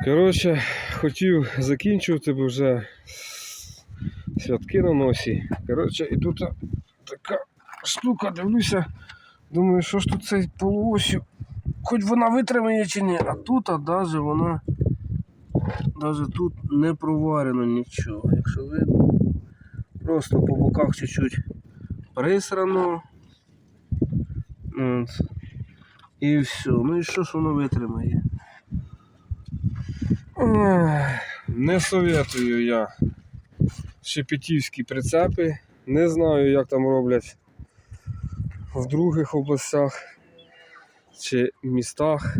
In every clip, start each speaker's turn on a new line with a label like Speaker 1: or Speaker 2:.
Speaker 1: Коротше, хотів закінчувати, бо вже святки на носі. Коротше, і тут така штука, дивлюся. Думаю, що ж тут цей полуосів, хоч вона витримає чи ні, а тут а даже вона навіть тут не проварено нічого. Якщо видно, просто по боках чуть-чуть присрано. От. І все. Ну і що ж воно витримає? Не советую я шепетівські прицепи. Не знаю, як там роблять в других областях чи містах.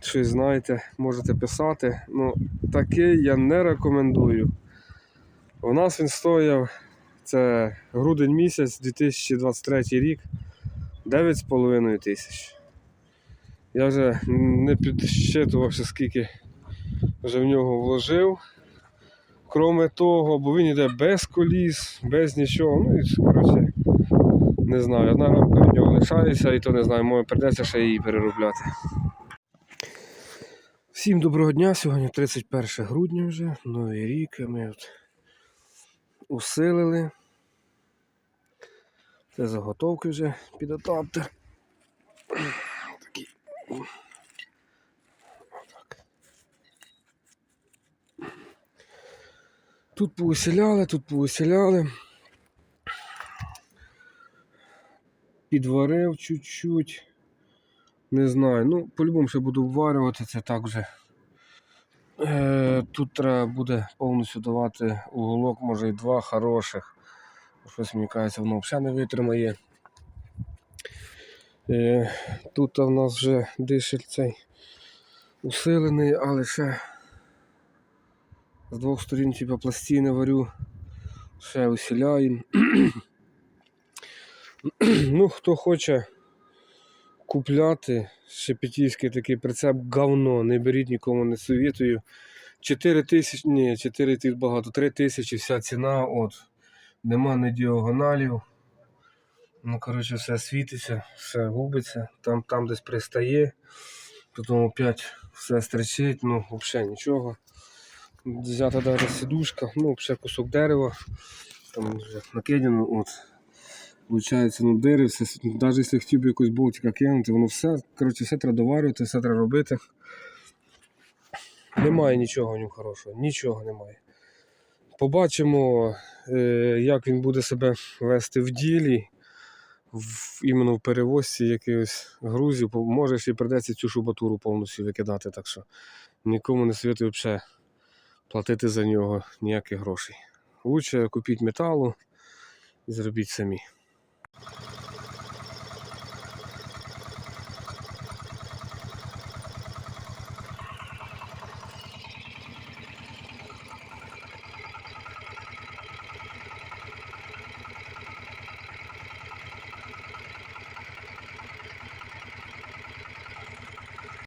Speaker 1: Щось знаєте, можете писати. Ну, такий я не рекомендую. У нас він стояв, це грудень місяць, 2023 рік, 9,5 тисяч. Я вже не підсчитувався, скільки вже в нього вложив. Кроме того, бо він йде без коліс, без нічого. Ну і коротше, не знаю, одна рамка від нього лишається, і то не знаю, може придеться ще її переробляти. Всім доброго дня! Сьогодні 31 грудня вже, новий рік. Ми от усилили. Це заготовки вже під адаптер. Тут повиселяли, тут повиселяли. Підварив чуть-чуть. Не знаю. Ну, по-любому ще буду обварювати, це так вже. Е, тут треба буде повністю давати уголок, може і два хороших. Щось мені кажеться, воно взагалі не витримає. Е, тут у нас вже дишель цей усилений, але ще з двох сторін типу, пластини варю, ще усіляємо. ну, хто хоче купляти шепетівський такий прицеп говно, не беріть нікому не совітую. 4 тисячі, ні, 4 тисячі багато, 3 тисячі вся ціна, от. Нема ні діагоналів. Ну, коротше, все світиться, все губиться, там, там десь пристає, потім опять все стричить, ну, взагалі нічого. Взята даже сидушка, ну, ще кусок дерева, там вже накидано, от. Получається, ну дири, все, навіть якщо хотів би якусь болтика кинути, воно все, коротше, все треба доварювати, все треба робити. Немає нічого в ньому хорошого, нічого немає. Побачимо, е, як він буде себе вести в ділі, в, іменно в перевозці якихось грузів. Може, ще придеться цю шубатуру повністю викидати, так що нікому не світую взагалі платити за нього ніяких грошей. Лучше купіть металу і зробіть самі.